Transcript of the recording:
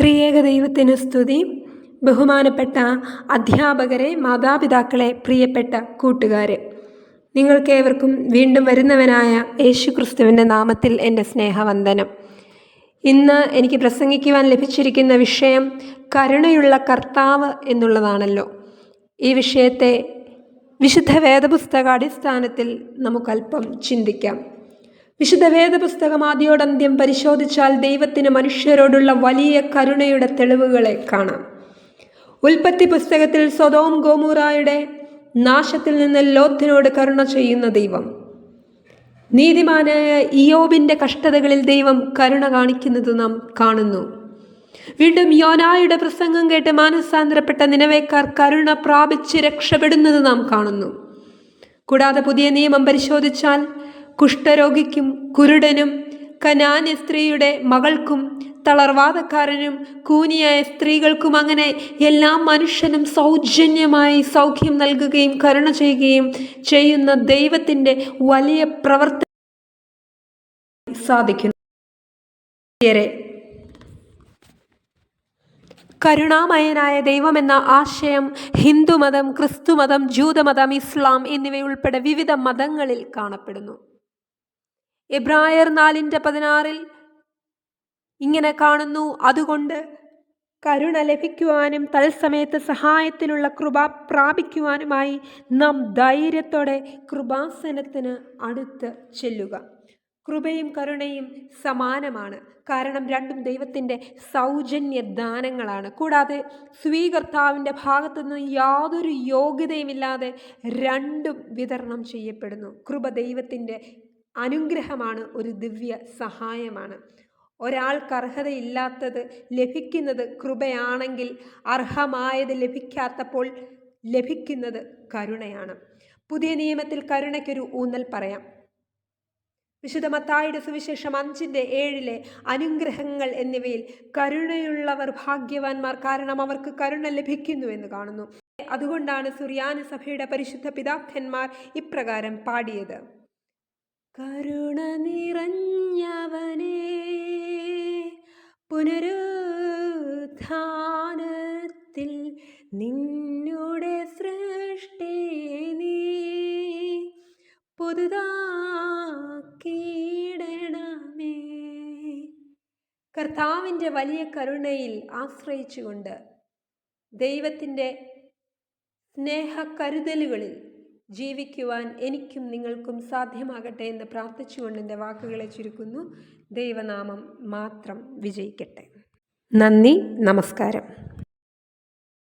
ത്രിയേക ദൈവത്തിന് സ്തുതി. ബഹുമാനപ്പെട്ട അധ്യാപകരെ മാതാപിതാക്കളെ പ്രിയപ്പെട്ട കൂട്ടുകാരെ. നിങ്ങൾക്കേവർക്കും വീണ്ടും വരുന്നവനായ യേശു ക്രിസ്തുവിന്റെ നാമത്തിൽ എന്റെ സ്നേഹവന്ദനം. ഇന്ന് എനിക്ക് പ്രസംഗിക്കുവാൻ ലഭിച്ചിരിക്കുന്ന വിഷയം കരുണയുള്ള കർത്താവ് എന്നുള്ളതാണല്ലോ. ഈ വിഷയത്തെ വിശുദ്ധ വേദപുസ്തക അടിസ്ഥാനത്തിൽ നമുക്കല്പം ചിന്തിക്കാം. വിശുദ്ധ വേദപുസ്തകം ആദ്യോടന്ത്യം പരിശോധിച്ചാൽ ദൈവത്തിന് മനുഷ്യരോടുള്ള വലിയ കരുണയുടെ തെളിവുകളെ കാണാം. ഉൽപ്പത്തി പുസ്തകത്തിൽ സ്വതോം ഗോമൂറായുടെ നാശത്തിൽ നിന്ന് ലോത്തിനോട് കരുണ ചെയ്യുന്ന ദൈവം. നീതിമാനായ ഇയോബിന്റെ കഷ്ടതകളിൽ ദൈവം കരുണ കാണിക്കുന്നത് നാം കാണുന്നു. വീണ്ടും യോനായുടെ പ്രസംഗം കേട്ട് മാനസാന്തരപ്പെട്ട നിലവേക്കാർ കരുണ പ്രാപിച്ച് രക്ഷപ്പെടുന്നത് നാം കാണുന്നു. കൂടാതെ പുതിയ നിയമം പരിശോധിച്ചാൽ കുഷ്ഠരോഗിക്കും കുരുടനും കനാന്യ സ്ത്രീയുടെ മകൾക്കും തളർവാദക്കാരനും കൂനിയായ സ്ത്രീകൾക്കും അങ്ങനെ എല്ലാ മനുഷ്യനും സൗജന്യമായി സൗഖ്യം നൽകുകയും കരുണ ചെയ്യുകയും ചെയ്യുന്ന ദൈവത്തിന്റെ വലിയ പ്രവർത്തന സാധിക്കുന്നു. കരുണാമയനായ ദൈവമെന്ന ആശയം ഹിന്ദുമതം ക്രിസ്തുമതം ജൂതമതം ഇസ്ലാം എന്നിവയുൾപ്പെടെ വിവിധ മതങ്ങളിൽ കാണപ്പെടുന്നു. എബ്രായർ നാലിന്റെ പതിനാറിൽ ഇങ്ങനെ കാണുന്നു അതുകൊണ്ട് കരുണ ലഭിക്കുവാനും തത്സമയത്ത് സഹായത്തിനുള്ള കൃപ പ്രാപിക്കുവാനുമായി നാം ധൈര്യത്തോടെ കൃപാസനത്തിന് അടുത്ത് ചെല്ലുക. കൃപയും കരുണയും സമാനമാണ്. കാരണം രണ്ടും ദൈവത്തിന്റെ സൗജന്യ ദാനങ്ങളാണ്. കൂടാതെ സ്വീകർത്താവിന്റെ ഭാഗത്തുനിന്ന് യാതൊരു യോഗ്യതയുമില്ലാതെ രണ്ടും വിതരണം ചെയ്യപ്പെടുന്നു. കൃപ ദൈവത്തിന്റെ അനുഗ്രഹമാണ് ഒരു ദിവ്യ സഹായമാണ്. ഒരാൾക്ക് അർഹതയില്ലാത്തത് ലഭിക്കുന്നത് കൃപയാണെങ്കിൽ അർഹമായത് ലഭിക്കാത്തപ്പോൾ ലഭിക്കുന്നത് കരുണയാണ്. പുതിയ നിയമത്തിൽ കരുണയ്ക്കൊരു ഊന്നൽ പറയാം. വിശുദ്ധ മത്തായുടെ സുവിശേഷം അഞ്ചിന്റെ ഏഴിലെ അനുഗ്രഹങ്ങൾ എന്നിവയിൽ കരുണയുള്ളവർ ഭാഗ്യവാന്മാർ കാരണം അവർക്ക് കരുണ ലഭിക്കുന്നു എന്ന് കാണുന്നു. അതുകൊണ്ടാണ് സുറിയാനി സഭയുടെ പരിശുദ്ധ പിതാക്കന്മാർ ഇപ്രകാരം പാടിയത്. കരുണ നിറഞ്ഞവനെ പുനരുദ്ധാനത്തിൽ നിന്നുടെ സൃഷ്ടി നീ പുതുതാക്കിയിടണമേ. കർത്താവിന്റെ വലിയ കരുണയിൽ ആശ്രയിച്ചുകൊണ്ട് ദൈവത്തിന്റെ സ്നേഹക്കരുതലുകളിൽ ജീവിക്കുവാൻ എനിക്കും നിങ്ങൾക്കും സാധ്യമാകട്ടെ എന്ന് പ്രാർത്ഥിച്ചുകൊണ്ട് എന്റെ വാക്കുകളെ ചുരുക്കുന്നു. ദൈവനാമം മാത്രം വിജയിക്കട്ടെ. നന്ദി നമസ്കാരം.